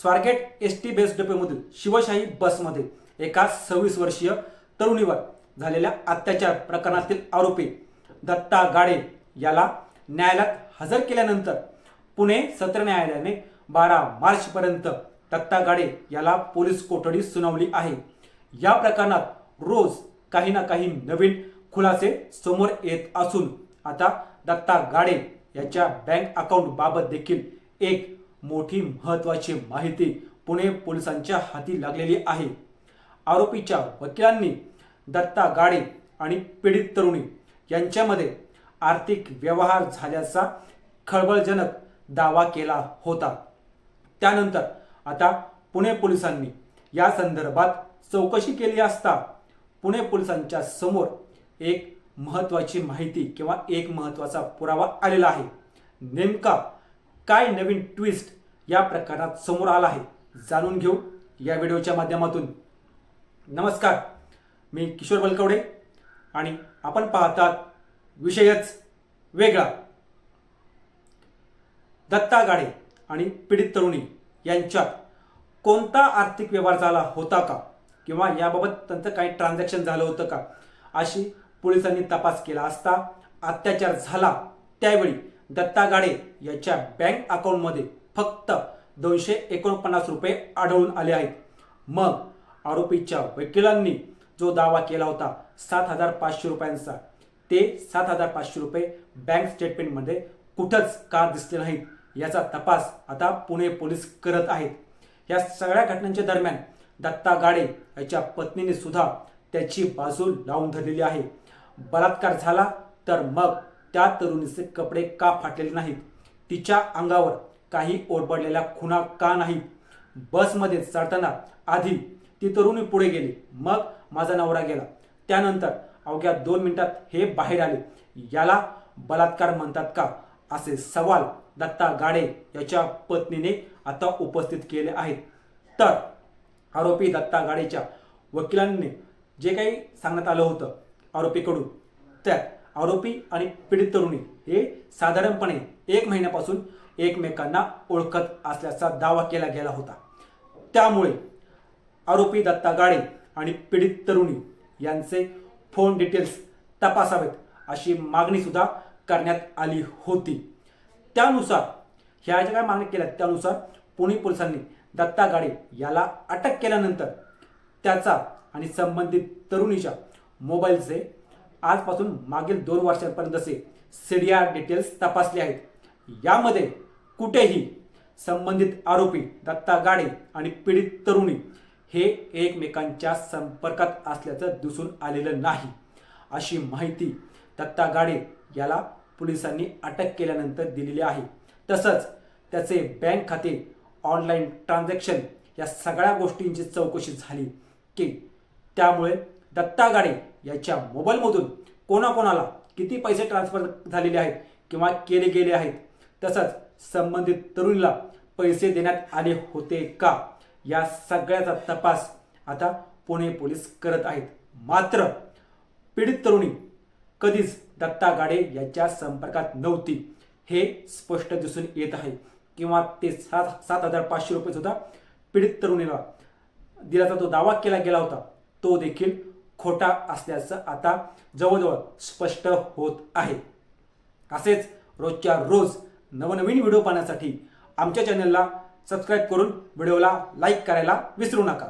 Swargate S T base डेपोमधील शिवशाही बसमध्ये एका सव्वीस वर्षीय तरुणीवर झालेल्या अत्याचार प्रकरणातील आरोपी दत्ता गाडे याला न्यायालयात हजर केल्यानंतर पुणे सत्र न्यायालयाने बारा मार्चपर्यंत दत्ता गाडे याला पोलीस कोठडी सुनावली आहे. या प्रकरणात रोज काही ना काही नवीन खुलासे समोर येत असून आता दत्ता गाडे याच्या बँक अकाउंट बाबत देखील एक मोठी महत्त्वाची माहिती पुणे पोलिसांच्या हाती लागलेली आहे. आरोपीच्या वकिलांनी दत्ता गाडे आणि पीडित तरुणी यांच्यामध्ये आर्थिक व्यवहार झाल्याचा खळबळजनक दावा केला होता. त्यानंतर आता पुणे पोलिसांनी या संदर्भात चौकशी केली असता पुणे पोलिसांच्या समोर एक महत्त्वाची माहिती किंवा एक महत्त्वाचा पुरावा आलेला आहे. नेमका काय नवीन ट्विस्ट या प्रकारात समोर आला आहे जाणून घेऊ या व्हिडिओच्या माध्यमातून. नमस्कार मी किशोर बलकवडे आणि आपण पाहतात विषयच वेगळा. दत्ता गाडे आणि पीडित तरुणी यांच्यात कोणता आर्थिक व्यवहार झाला होता का? किंवा याबाबत त्यांचं काही ट्रान्झॅक्शन झालं होतं का? अशी पोलिसांनी तपास केला असता अत्याचार झाला त्यावेळी दत्ता गाडे याच्या बँक अकाउंटमध्ये फक्त दोनशे एकोणपन्नास रुपये आढळून आले आहेत. मग आरोपीच्या वकिलांनी जो दावा केला होता सात हजार पाचशे रुपयांचा ते सात हजार पाचशे रुपये बँक स्टेटमेंटमध्ये कुठंच का दिसले नाहीत याचा तपास आता पुणे पोलीस करत आहेत. या सगळ्या घटनांच्या दरम्यान दत्ता गाडे याच्या पत्नीने सुद्धा त्याची बाजू लावून धरलेली आहे. बलात्कार झाला तर मग त्या तरुणीचे कपडे का फाटलेले नाहीत? तिच्या अंगावर काही ओरबडलेल्या खुणा का नाहीत बसमध्ये चढताना आधी ती तरुणी पुढे गेली. मग माझा नवरा गेला. त्यानंतर अवघ्या दोन मिनिटात हे बाहेर आले. याला बलात्कार म्हणतात का? असे सवाल दत्ता गाडे याच्या पत्नीने आता उपस्थित केले आहेत. तर आरोपी दत्ता गाडेच्या वकिलांनी जे काही सांगण्यात आलं होतं आरोपीकडून त्यात आरोपी आणि पीडित तरुणी हे साधारणपणे एक महिन्यापासून एकमेकांना ओळखत असल्याचा दावा केला गेला होता. त्यामुळे आरोपी दत्ता गाडे आणि पीडित तरुणी यांचे फोन डिटेल्स तपासावेत अशी मागणीसुद्धा करण्यात आली होती. त्यानुसार ह्या ज्या काय मागणी केल्या त्यानुसार पुणे पोलिसांनी दत्ता गाडे याला अटक केल्यानंतर त्याचा आणि संबंधित तरुणीच्या मोबाईलचे आजपासून मागील दोन वर्षांपर्यंतचे सीडीआर डिटेल्स तपासले आहेत. यामध्ये कुठेही संबंधित आरोपी दत्ता गाडे आणि पीडित तरुणी हे एकमेकांच्या संपर्कात असल्याचं दिसून आलेलं नाही. अशी माहिती दत्ता गाडे याला पोलिसांनी अटक केल्यानंतर दिलेली आहे. तसंच त्याचे बँक खाते ऑनलाईन ट्रान्झॅक्शन या सगळ्या गोष्टींची चौकशी झाली की त्यामुळे दत्ता गाडे याच्या मोबाईलमधून कोणाकोणाला किती पैसे ट्रान्सफर झालेले आहेत किंवा केले गेले आहेत तसंच संबंधित तरुणीला पैसे देण्यात आले होते का? या सगळ्याचा तपास आता पुणे पोलीस करत आहेत. मात्र पीडित तरुणी कधीच दत्ता गाडे याच्या संपर्कात नव्हती हे स्पष्ट दिसून येत आहे. किंवा ते सात सात हजार पाचशे रुपये सुद्धा पीडित तरुणीला दिल्याचा जो दावा केला गेला होता तो देखील खोटा असल्याचं आता जवळजवळ स्पष्ट होत आहे. असेच रोजच्या रोज नवनवीन व्हिडिओ पाहण्यासाठी आमच्या चॅनलला सबस्क्राईब करून व्हिडिओला लाईक करायला विसरू नका.